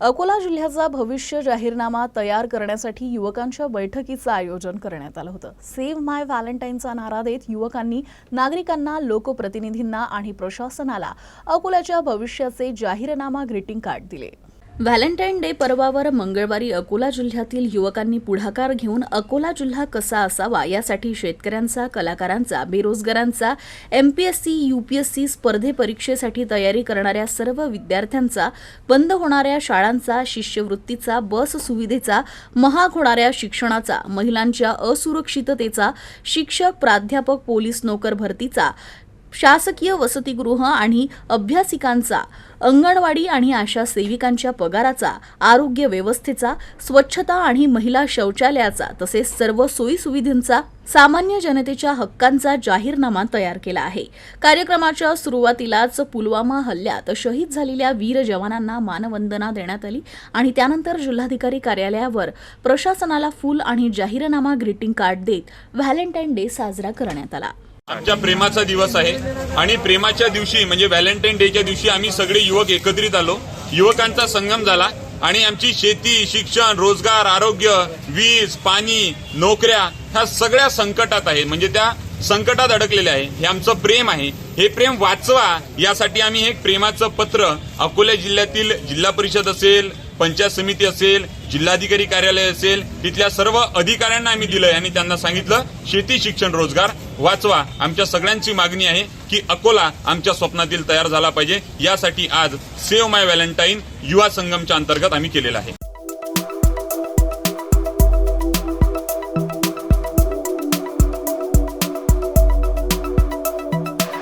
अकोला जिल्ह्याचा भविष्य जाहीरनामा तयार करण्यासाठी युवकांच्या बैठकीचं आयोजन करण्यात आलं होतं. सेव्ह माय व्हॅलेंटाईनचा नारा देत युवकांनी नागरिकांना लोकप्रतिनिधींना आणि प्रशासनाला अकोल्याच्या भविष्याचे जाहीरनामा ग्रीटिंग कार्ड दिले. व्हॅलेंटाईन डे पर्वावर मंगळवारी अकोला जिल्ह्यातील युवकांनी पुढाकार घेऊन अकोला जिल्हा कसा असावा यासाठी शेतकऱ्यांचा कलाकारांचा बेरोजगारांचा एमपीएससी यूपीएससी स्पर्धे परीक्षेसाठी तयारी करणाऱ्या सर्व विद्यार्थ्यांचा बंद होणाऱ्या शाळांचा शिष्यवृत्तीचा बस सुविधेचा महाग होणाऱ्या शिक्षणाचा महिलांच्या असुरक्षिततेचा शिक्षक प्राध्यापक पोलीस नोकर भरतीचा शासकीय वसतिगृह आणि अभ्यासिकांचा अंगणवाडी आणि आशा सेविकांच्या पगाराचा आरोग्य व्यवस्थेचा स्वच्छता आणि महिला शौचालयाचा तसेच सर्व सोयीसुविधांचा सामान्य जनतेच्या हक्कांचा जाहीरनामा तयार केला आहे. कार्यक्रमाच्या सुरुवातीलाच पुलवामा हल्ल्यात शहीद झालेल्या वीर जवानांना मानवंदना देण्यात आली आणि त्यानंतर जिल्हाधिकारी कार्यालयावर प्रशासनाला फूल आणि जाहीरनामा ग्रीटिंग कार्ड देत व्हॅलेंटाईन डे साजरा करण्यात आला. आमच्या प्रेमाचा दिवस आहे. आणि प्रेमाच्या दिवशी म्हणजे व्हॅलेंटाईन डेच्या दिवशी आम्ही सगळे युवक एकत्रित आलो. युवकांचा संगम झाला. आणि आमची शेती शिक्षण रोजगार आरोग्य वीज पाणी नोकऱ्या ह्या सगळ्या संकटात आहे. म्हणजे त्या संकटात अडकलेले आहे. हे आमचं प्रेम आहे. हे प्रेम वाचवा यासाठी आम्ही हे प्रेमाचं पत्र अकोला जिल्ह्यातील जिल्हा परिषद असेल पंचायत समिती असेल जिल्हाधिकारी कार्यालय असेल तिथल्या सर्व अधिकाऱ्यांना आम्ही दिलंय आणि त्यांना सांगितलं शेती शिक्षण रोजगार वाचवा. आमच्या सगळ्यांची मागणी आहे की अकोला आमच्या स्वप्नातील तयार झाला पाहिजे. यासाठी आज सेव्ह माय व्हॅलेंटाईन युवा संगमच्या अंतर्गत आम्ही केलेला आहे.